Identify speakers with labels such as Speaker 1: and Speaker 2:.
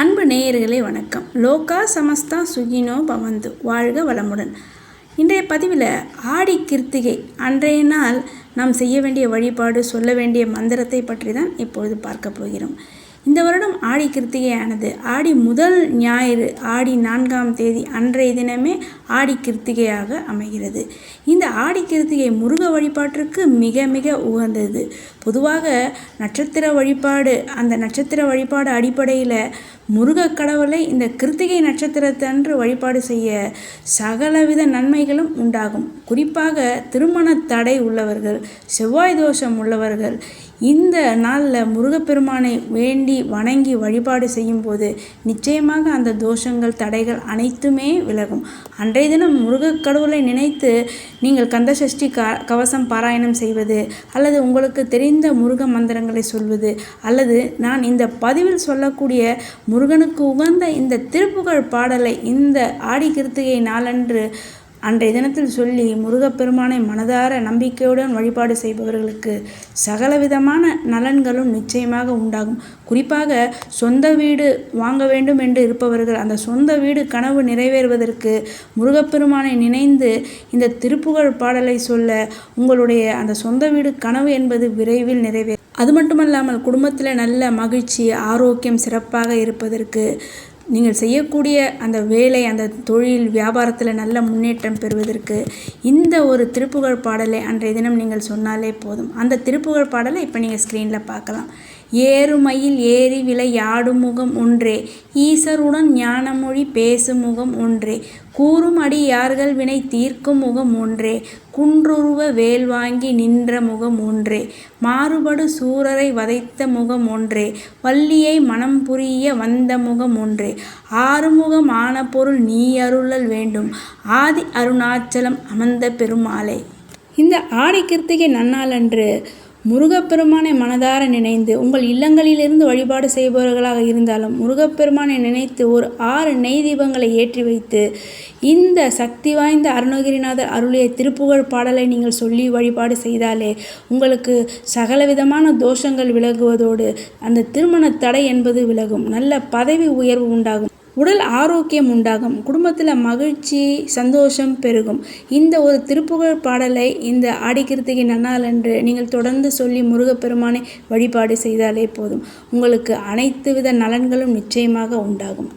Speaker 1: அன்பு நேயர்களே வணக்கம். லோகா சமஸ்தா சுகினோ பவந்து. வாழ்க வளமுடன். இன்றைய பதிவில் ஆடி கிருத்திகை. அன்றைய நாள் நாம் செய்ய வேண்டிய வழிபாடு சொல்ல வேண்டிய மந்திரத்தை பற்றி தான் இப்பொழுது பார்க்க போகிறோம். இந்த வருடம் ஆடி கிருத்திகையானது. ஆடி முதல் ஞாயிறு ஆடி நான்காம் தேதி அன்றைய தினமே ஆடி கிருத்திகையாக அமைகிறது. இந்த ஆடி கிருத்திகை முருக வழிபாட்டிற்கு மிக மிக உகந்தது. பொதுவாக நட்சத்திர வழிபாடு அந்த நட்சத்திர வழிபாடு அடிப்படையில் முருக கடவுளை இந்த கிருத்திகை நட்சத்திரத்தன்று வழிபாடு செய்ய சகலவித நன்மைகளும் உண்டாகும். குறிப்பாக திருமண தடை உள்ளவர்கள் செவ்வாய் தோஷம் உள்ளவர்கள் இந்த நாளில் முருகப்பெருமானை வேண்டி வணங்கி வழிபாடு செய்யும்போது நிச்சயமாக அந்த தோஷங்கள் தடைகள் அனைத்துமே விலகும். அன்றைய தினம் முருகக் கடவுளை நினைத்து நீங்கள் கந்தசஷ்டி க கவசம் பாராயணம் செய்வது அல்லது உங்களுக்கு தெரிந்த முருக மந்திரங்களை சொல்வது அல்லது நான் இந்த பதிவில் சொல்லக்கூடிய முருகனுக்கு உகந்த இந்த திருப்புகழ் பாடலை இந்த ஆடி கிருத்திகை நாளன்று அன்றைய தினத்தில் சொல்லி முருகப்பெருமானை மனதார நம்பிக்கையுடன் வழிபாடு செய்பவர்களுக்கு சகலவிதமான நலன்களும் நிச்சயமாக உண்டாகும். குறிப்பாக சொந்த வீடு வாங்க வேண்டும் என்று இருப்பவர்கள் அந்த சொந்த வீடு கனவு நிறைவேறுவதற்கு முருகப்பெருமானை நினைந்து இந்த திருப்புகழ் பாடலை சொல்ல உங்களுடைய அந்த சொந்த வீடு கனவு என்பது விரைவில் நிறைவேறும். அது மட்டுமல்லாமல் குடும்பத்தில் நல்ல மகிழ்ச்சி ஆரோக்கியம் சிறப்பாக இருப்பதற்கு நீங்கள் செய்யக்கூடிய அந்த வேலை அந்த தொழில் வியாபாரத்தில் நல்ல முன்னேற்றம் பெறுவதற்கு இந்த ஒரு திருப்புகழ் பாடலை அன்றைய தினம் நீங்கள் சொன்னாலே போதும். அந்த திருப்புகழ் பாடலை இப்போ நீங்கள் ஸ்க்ரீனில் பார்க்கலாம். ஏறுமையில் ஏறி விளையாடும் முகம் ஒன்றே ஈசருடன் ஞானமொழி பேசும் முகம் ஒன்றே கூறும் அடி யார்கள் வினை தீர்க்கும் முகம் ஒன்றே குன்றுருவ வேல் வாங்கி நின்ற முகம் ஒன்றே. மாறுபடு சூரரை வதைத்த முகம் ஒன்றே. வள்ளியை மனம் புரிய வந்த முகம் ஒன்றே. ஆறுமுகம் ஆன பொருள் நீ அருளல் வேண்டும். ஆதி அருணாச்சலம் அமர்ந்த பெருமாளே. இந்த ஆடி கிருத்திகை நன்னாளன்று முருகப்பெருமானை மனதார நினைந்து உங்கள் இல்லங்களிலிருந்து வழிபாடு செய்பவர்களாக இருந்தாலும் முருகப்பெருமானை நினைத்து ஒரு ஆறு நெய் தீபங்களை ஏற்றி வைத்து இந்த சக்தி வாய்ந்த அருணகிரிநாதர் அருளிய திருப்புகழ் பாடலை நீங்கள் சொல்லி வழிபாடு செய்தாலே உங்களுக்கு சகலவிதமான தோஷங்கள் விலகுவதோடு அந்த திருமண தடை என்பது விலகும். நல்ல பதவி உயர்வு உண்டாகும். உடல் ஆரோக்கியம் உண்டாகும். குடும்பத்தில் மகிழ்ச்சி சந்தோஷம் பெருகும். இந்த ஒரு திருப்புகழ் பாடலை இந்த ஆடிக்கிருத்திகை நன்னால் என்று நீங்கள் தொடர்ந்து சொல்லி முருகப்பெருமானை வழிபாடு செய்தாலே போதும். உங்களுக்கு அனைத்து வித நலன்களும் நிச்சயமாக உண்டாகும்.